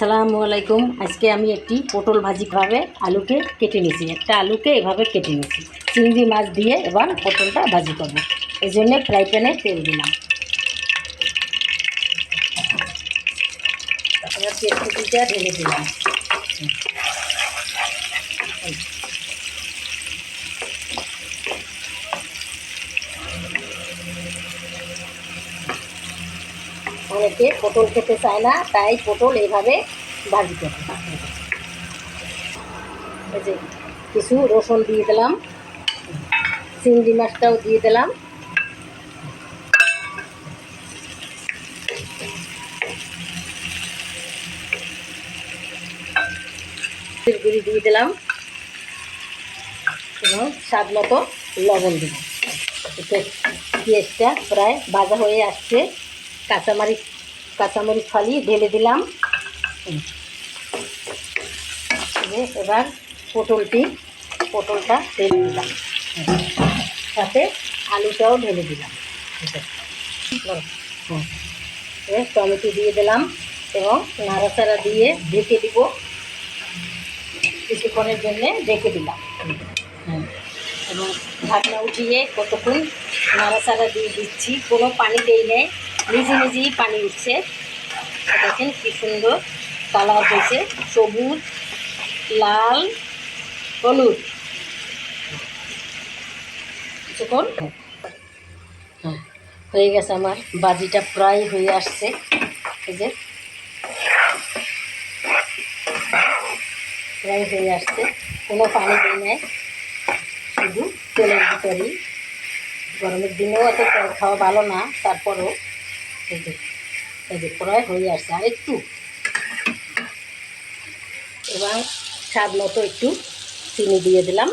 আসসালামু আলাইকুম। আজকে আমি একটি পটল ভাজি ভাবে আলুকে কেটে নিয়েছি। একটা আলুকে এভাবে কেটে নিয়েছি। চিংড়ি মাছ দিয়ে এবার পটলটা ভাজি করব। এই জন্যে ফ্রাই প্যানে তেল দিলাম। এবার ঢেলে দিলাম। অনেকে পটল খেতে চায় না, তাই পটল এইভাবে ভাজি এই যে কিছু রসুন দিয়ে দিলাম, চিংড়ি মাছটাও দিয়ে দিলাম। গুঁড়ি দিয়ে দিলাম। এবং স্বাদ মতো লবণ দিলাম। পেঁয়াজটা প্রায় ভাজা হয়ে আসছে। কাঁচামরিচ কাঁচামরিচ ফালি ঢেলে দিলাম। এবার পটলটি, পটলটা ঢেলে দিলাম। সাথে আলুটাও ঢেলে দিলাম টমেটো দিয়ে দিলাম এবং নাড়াচাড়া দিয়ে ঢেকে দিব কিছুক্ষণের জন্য ঢেকে দিলাম। এবং ঢাকনা উঠিয়ে কতক্ষণ নাড়াচাড়া দিয়ে দিচ্ছি, কোনো পানি দেই নেই নিজে নিজেই পানি উঠছে। দেখেন কি সুন্দর কালার হয়েছে। সবুজ, লাল, হলুদ। কিছুক্ষণ। হ্যাঁ হয়ে গেছে আমার বাজিটা প্রায় হয়ে আসছে। এই যে। প্রায় হয়ে আসছে। কোনো পানি দিই নাই। শুধু তেলের ভিতরেই। গরমের দিনেও এত খাওয়া ভালো না, তারপরেও। এই যে প্রায় হয়ে আসছে। আর একটু। এবার স্বাদ মতো একটু চিনি দিয়ে দিলাম।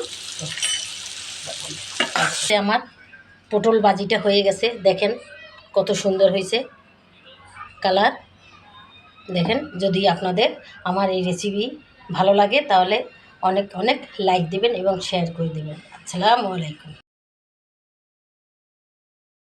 আমার পটল বাজিটা হয়ে গেছে। দেখেন কত সুন্দর হয়েছে কালার। দেখেন যদি আপনাদের আমার এই রেসিপি ভালো লাগে তাহলে অনেক অনেক লাইক দিবেন এবং শেয়ার করে দেবেন। আসসালামু আলাইকুম।